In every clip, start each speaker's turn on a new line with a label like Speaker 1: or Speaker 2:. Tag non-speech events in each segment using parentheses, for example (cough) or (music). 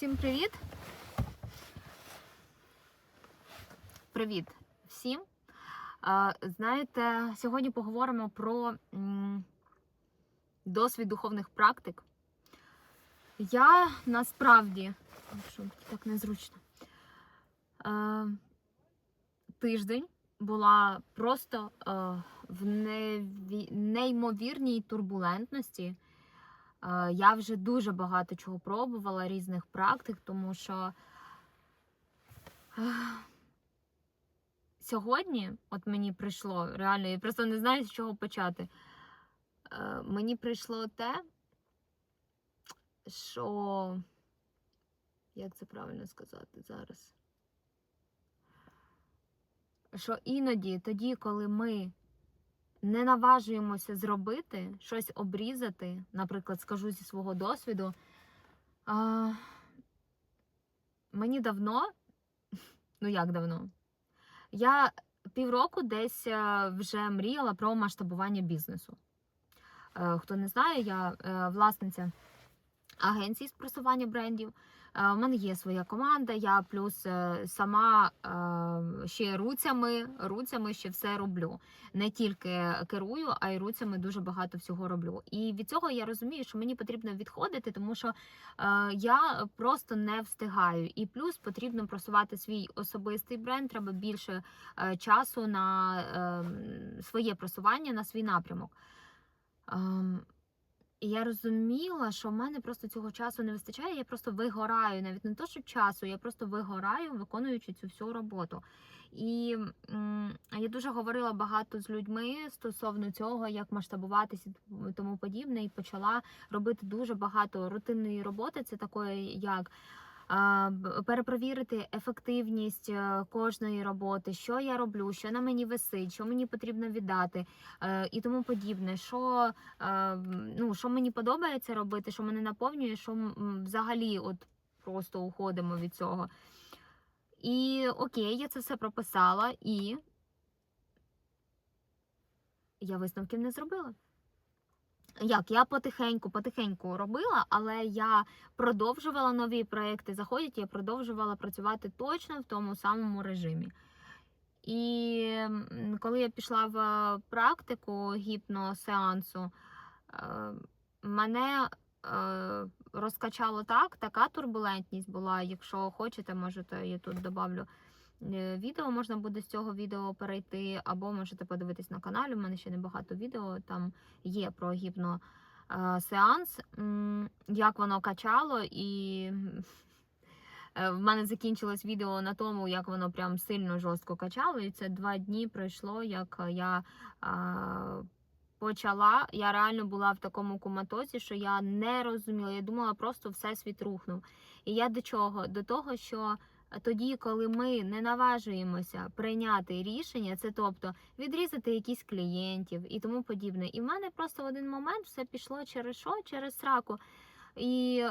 Speaker 1: Всім привіт! Привіт всім! Знаєте, сьогодні поговоримо про досвід духовних практик. Я насправді, так незручно, тиждень була просто в неймовірній турбулентності. Я вже дуже багато чого пробувала, різних практик, тому що сьогодні, от мені прийшло, реально, я просто не знаю, з чого почати. Е, Мені прийшло те, що. Як це правильно сказати зараз? Що іноді, тоді, коли ми не наважуємося зробити, щось обрізати, наприклад, скажу зі свого досвіду. А, мені давно, ну як давно, я півроку десь е, вже мріяла про масштабування бізнесу. Е, Хто не знає, я е, власниця агенції з просування брендів. Е, У мене є своя команда, я плюс е, сама е, ще руцями, руцями ще все роблю. Не тільки керую, а й руцями дуже багато всього роблю. І від цього я розумію, що мені потрібно відходити, тому що е, я просто не встигаю. І плюс потрібно просувати свій особистий бренд. Треба більше е, часу на е, своє просування, на свій напрямок. І я розуміла, що в мене просто цього часу не вистачає. Я просто вигораю, навіть не то, що часу, я просто вигораю, виконуючи цю всю роботу. І м, я дуже говорила багато з людьми стосовно цього, як масштабуватися і тому подібне, і почала робити дуже багато рутинної роботи. Це такої, як перепровірити ефективність е, кожної роботи, що я роблю, що на мені висить, що мені потрібно віддати е, і тому подібне. Що, е, ну, що мені подобається робити, що мене наповнює, що взагалі от просто уходимо від цього. І окей, я це все прописала, і я висновків не зробила. Як? Я потихеньку, потихеньку робила, але я продовжувала нові проекти заходять, я продовжувала працювати точно в тому самому режимі. І коли я пішла в е, практику гіпносеансу, е, мене е, розкачало так, така турбулентність була. Якщо хочете, можете, я тут добавлю відео, можна буде з цього відео перейти, або можете подивитись на каналі. У мене ще небагато відео там є про гіпно е, сеанс, як воно качало, і е, в мене закінчилось відео на тому, як воно прям сильно жорстко качало. І це два дні пройшло, як я почала. Я реально була в такому коматозі, що я не розуміла. Я думала, просто всесвіт рухнув. І я до чого? До того, що. Тоді, коли ми не наважуємося прийняти рішення, це тобто відрізати якісь клієнтів і тому подібне. І в мене просто в один момент все пішло через що? Через сраку. І е,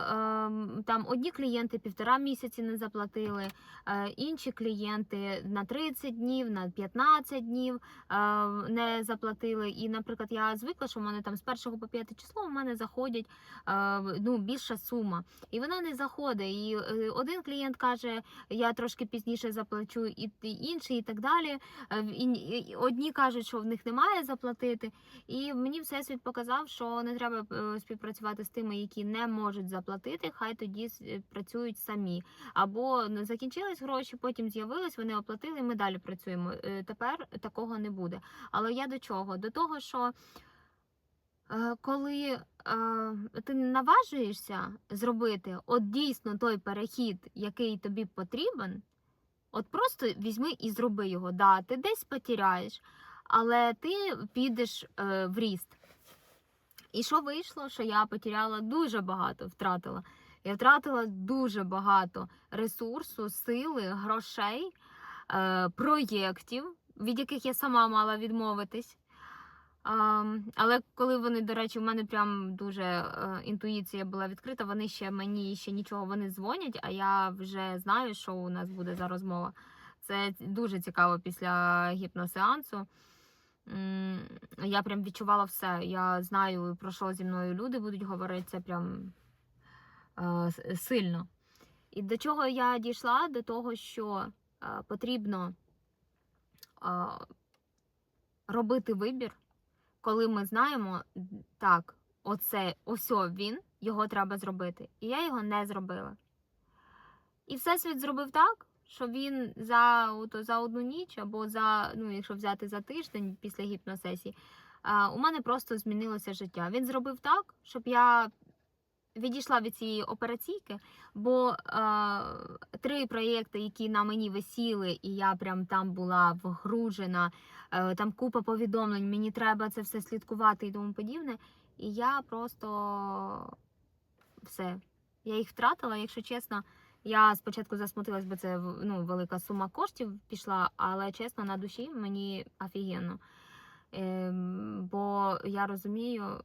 Speaker 1: там одні клієнти півтора місяці не заплатили, е, інші клієнти на 30 днів, на 15 днів е, не заплатили. І, наприклад, я звикла, що в мене там з 1 по 5 число в мене заходять е, ну, більша сума. І вона не заходить. І е, один клієнт каже, я трошки пізніше заплачу, і інший, і так далі. І- і Одні кажуть, що в них немає заплатити. І мені всесвіт показав, що не треба е, співпрацювати з тими, які не можуть заплатити, хай тоді е, працюють самі. Або закінчились гроші, потім з'явились, вони оплатили, ми далі працюємо. Е, Тепер такого не буде. Але я до чого? До того, що е, коли е, ти наважуєшся зробити от дійсно той перехід, який тобі потрібен, от просто візьми і зроби його. Да, ти десь потеряєш, але ти підеш е, в ріст. І що вийшло? Що я потеряла дуже багато, втратила. Я втратила дуже багато ресурсу, сили, грошей, е, проєктів, від яких я сама мала відмовитись. Але коли вони, до речі, в мене прям дуже е, інтуїція була відкрита, вони ще мені ще нічого вони дзвонять, а я вже знаю, що у нас буде за розмова. Це дуже цікаво після гіпносеансу. Я прям відчувала все. Я знаю, про що зі мною люди будуть говорити. Це прям е, сильно. І до чого я дійшла? До того, що е, потрібно е, робити вибір, коли ми знаємо, так, оце, ось він, його треба зробити. І я його не зробила. І Всесвіт зробив так, що він за, ото, за одну ніч, або за, ну, якщо взяти за тиждень після гіпносесії, у мене просто змінилося життя. Він зробив так, щоб я відійшла від цієї операційки, бо е, три проєкти, які на мені висіли, і я прям там була вгружена, е, там купа повідомлень, мені треба це все слідкувати і тому подібне. І я просто все. Я їх втратила, якщо чесно. Я спочатку засмутилась, бо це ну, велика сума коштів пішла, але чесно, на душі мені офігенно. Ем, бо я розумію,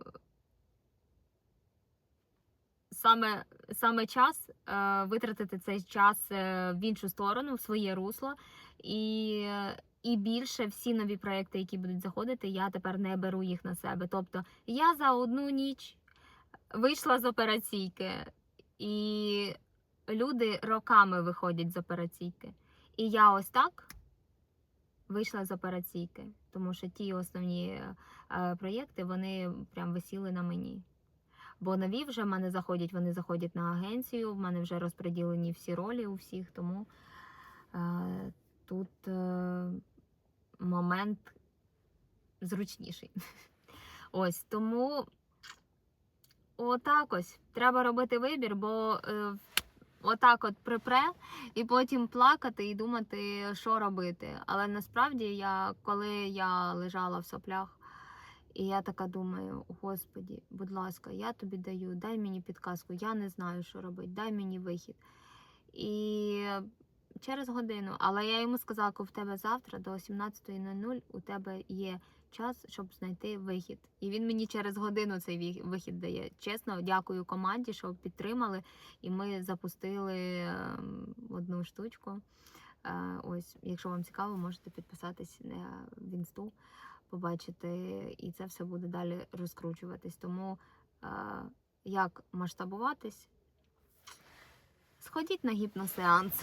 Speaker 1: саме, саме час е, витратити цей час е, в іншу сторону, в своє русло. І, і більше всі нові проекти, які будуть заходити, я тепер не беру їх на себе. Тобто я за одну ніч вийшла з операційки, і люди роками виходять з операційки. І я ось так вийшла з операційки, тому що ті основні е, проєкти вони прям висіли на мені. Бо нові вже в мене заходять, вони заходять на агенцію, в мене вже розподілені всі ролі у всіх, тому е, тут е, момент зручніший. (laughs) Ось тому отак ось треба робити вибір, бо е, отак от припре, і потім плакати і думати, що робити. Але насправді я, коли я лежала в соплях, і я така думаю: Господі, будь ласка, я тобі даю, дай мені підказку, я не знаю, що робити, дай мені вихід. І через годину, але я йому сказала, коли в тебе завтра до 17.00 у тебе є час, щоб знайти вихід. І він мені через годину цей вихід дає. Чесно, дякую команді, що підтримали. І ми запустили ем, одну штучку. Е, Ось, якщо вам цікаво, можете підписатись в інсту, побачити, і це все буде далі розкручуватись. Тому е, як масштабуватись? Сходіть на гіпносеанс.